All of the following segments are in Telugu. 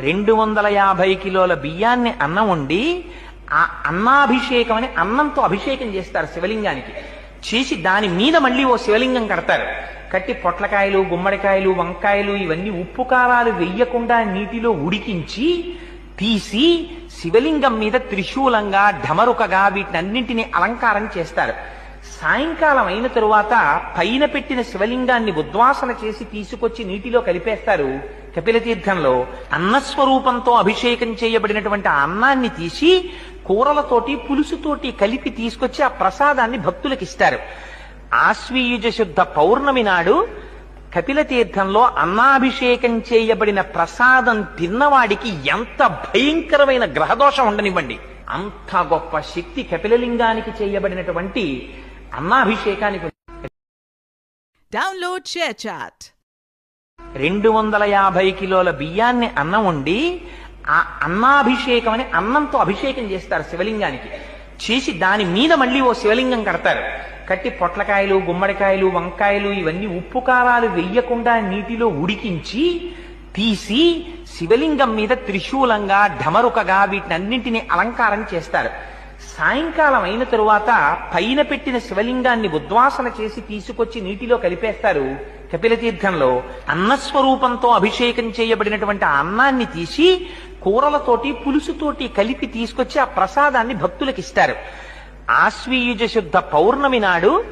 రెండు వందల యాభై కిలోల బియ్యాన్ని అన్నం వండి ఆ అన్నాభిషేకం అని అన్నంతో అభిషేకం చేస్తారు శివలింగానికి. చేసి దాని మీద మళ్ళీ ఓ శివలింగం కడతారు. కట్టి పొట్లకాయలు గుమ్మడికాయలు వంకాయలు ఇవన్నీ ఉప్పు కారాలు వెయ్యకుండా నీటిలో ఉడికించి తీసి శివలింగం మీద త్రిశూలంగా ఢమరుకగా వీటినన్నింటినీ అలంకారం చేస్తారు. సాయంకాలం అయిన తరువాత పైన పెట్టిన శివలింగాన్ని ఉద్వాసన చేసి తీసుకొచ్చి నీటిలో కలిపేస్తారు కపిలతీర్థంలో. అన్నస్వరూపంతో అభిషేకం చేయబడినటువంటి అన్నాన్ని తీసి కూరలతోటి పులుసుతోటి కలిపి తీసుకొచ్చి ఆ ప్రసాదాన్ని భక్తులకు ఇస్తారు. ఆశ్వీయుజ శుద్ధ పౌర్ణమి నాడు కపిలతీర్థంలో అన్నాభిషేకం చేయబడిన ప్రసాదం తిన్నవాడికి ఎంత భయంకరమైన గ్రహదోషం ఉండనివ్వండి. అంత గొప్ప శక్తి కపిలలింగానికి చేయబడినటువంటి అన్నాభిషేకానికి ఉంది. Download ShareChat. రెండు వందల యాభై కిలోల బియ్యాన్ని అన్నం వండి ఆ అన్నాభిషేకం అని అన్నంతో అభిషేకం చేస్తారు శివలింగానికి చేసి దాని మీద మళ్ళీ ఓ శివలింగం కడతారు కట్టి పొట్లకాయలు గుమ్మడికాయలు వంకాయలు ఇవన్నీ ఉప్పు కారాలు వెయ్యకుండా నీటిలో ఉడికించి తీసి శివలింగం మీద త్రిశూలంగా ఢమరుకగా వీటినన్నింటినీ అలంకారం చేస్తారు సాయంకాలం అయిన తరువాత పైన పెట్టిన శివలింగాన్ని ఉద్వాసన చేసి తీసుకొచ్చి నీటిలో కలిపేస్తారు. కపిల తీర్థంలో అన్నస్వరూపంతో అభిషేకం చేయబడినటువంటి ఆ అన్నాన్ని తీసి కూరలతోటి పులుసుతోటి కలిపి తీసుకొచ్చి ఆ ప్రసాదాన్ని భక్తులకు ఇస్తారు. ఆశ్వీయుజ శుద్ధ పౌర్ణమి నాడు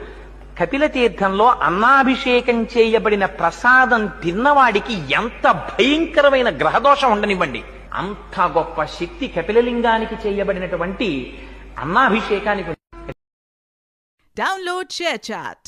కపిల తీర్థంలో అన్నాభిషేకం చేయబడిన ప్రసాదం తిన్నవాడికి ఎంత భయంకరమైన గ్రహదోషం ఉండనివ్వండి. అంత గొప్ప శక్తి కపిలలింగానికి చేయబడినటువంటి అన్నాభిషేకానికి ఉంది. Download ShareChat.